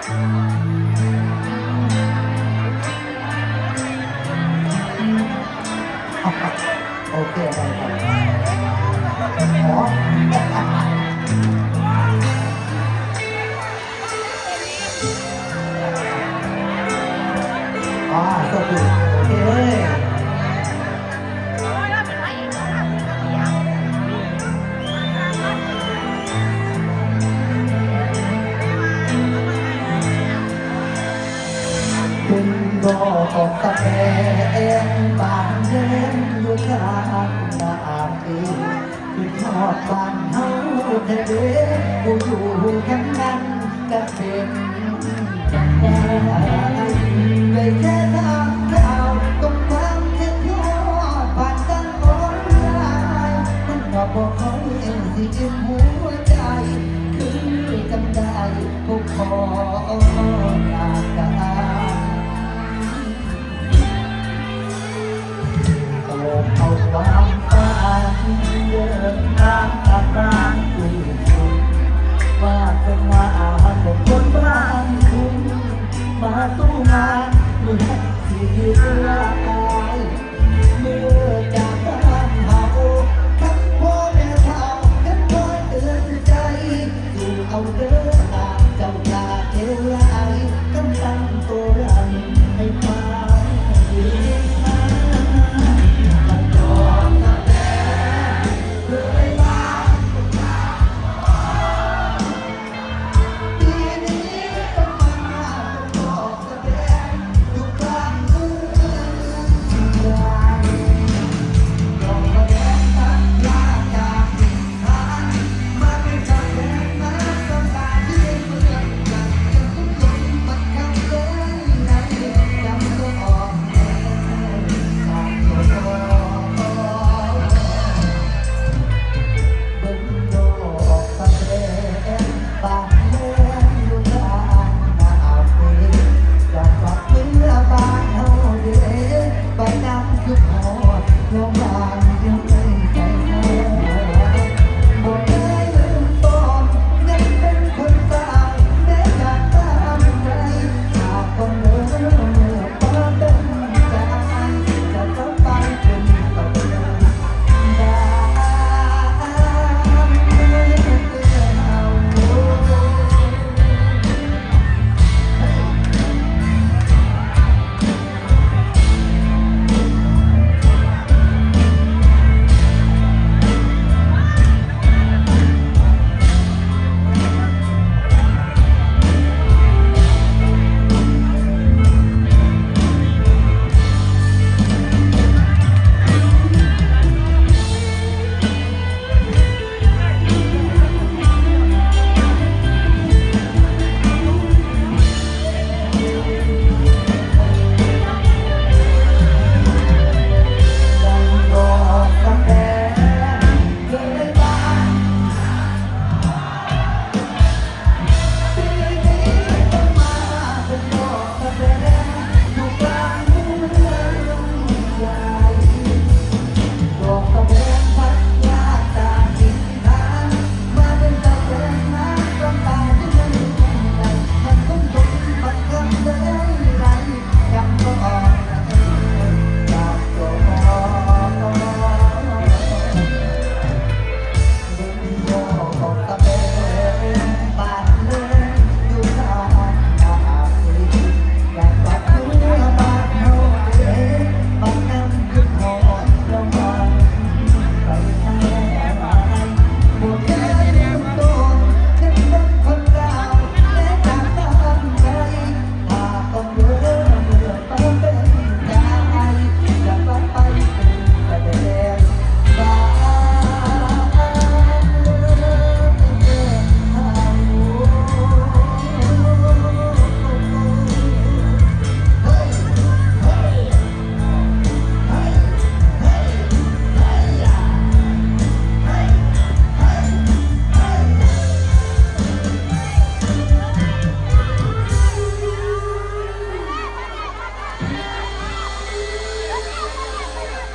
โอเคได้ เป็นบ่อของตะแคนบางเย็นอยู่กลางนาปีคือทอดบ้านเฮาเด้กูอยู่กันนั้นก็เป็นจังได้ได้แค่ทางเก่ต้องทำแค่เที่ยวผ่นกันออนไลน์มันก็บอกเขาเองสิเอ็มหัวใจ คือจำได้กูขอลากัน เมื่อสิยืนละกาเมื่อจากบ้านเฮาคพ่อแม่เฒ่าคำพ่อเอนใจสู่เอาเด้อตา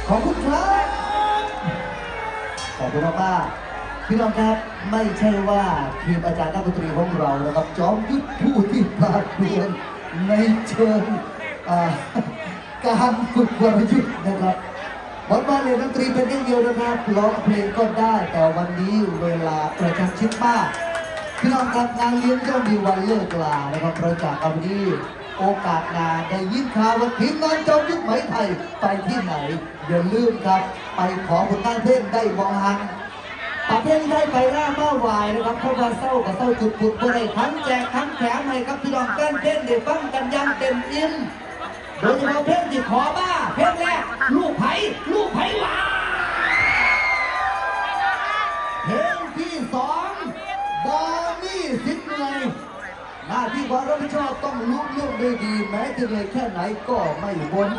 ขอบคุณครับ ขอบคุณมากๆพี่น้องครับไม่ใช่ว่าทีมอาจารย์นักดนตรีของเรานะครับจอมยุทธผู้ที่ปาดเรียนในเชิงการฝึกวรยุทธ์นะครับวันวานรียนดนตรีเป็นอย่างเดียวนะครับร้องเพลงก็ได้ แต่วันนี้เวลาประชันชิดมากพี่น้องครับงานเลี้ยงย่อมมีวันเลิกลานะครับเราจากกัวันนี้ โอกาสนาได้ยินข่าวว่าทีมงานจอมยุทธไหมไทยไปที่ไหนอย่าลืมครับ ไปขอผลงานเพลงได้มองหันประเทศได้ไปหน้ามาวายนะครับเข้ามาเศร้ากับเศร้าจุดปุดตัวใดทั้งแจกทั้งแถมให้ครับพี่น้องก้นเพลงเด็ดฟังกันยังเต็มอิ่มโดยเฉพาะเพลงที่ขอบ้าเพลงแรกลูกพ ที่เลยแค่ไหนก็ไม่วน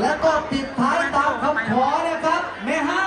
และก็ติดท้ายตามคำขอนะครับเมห้า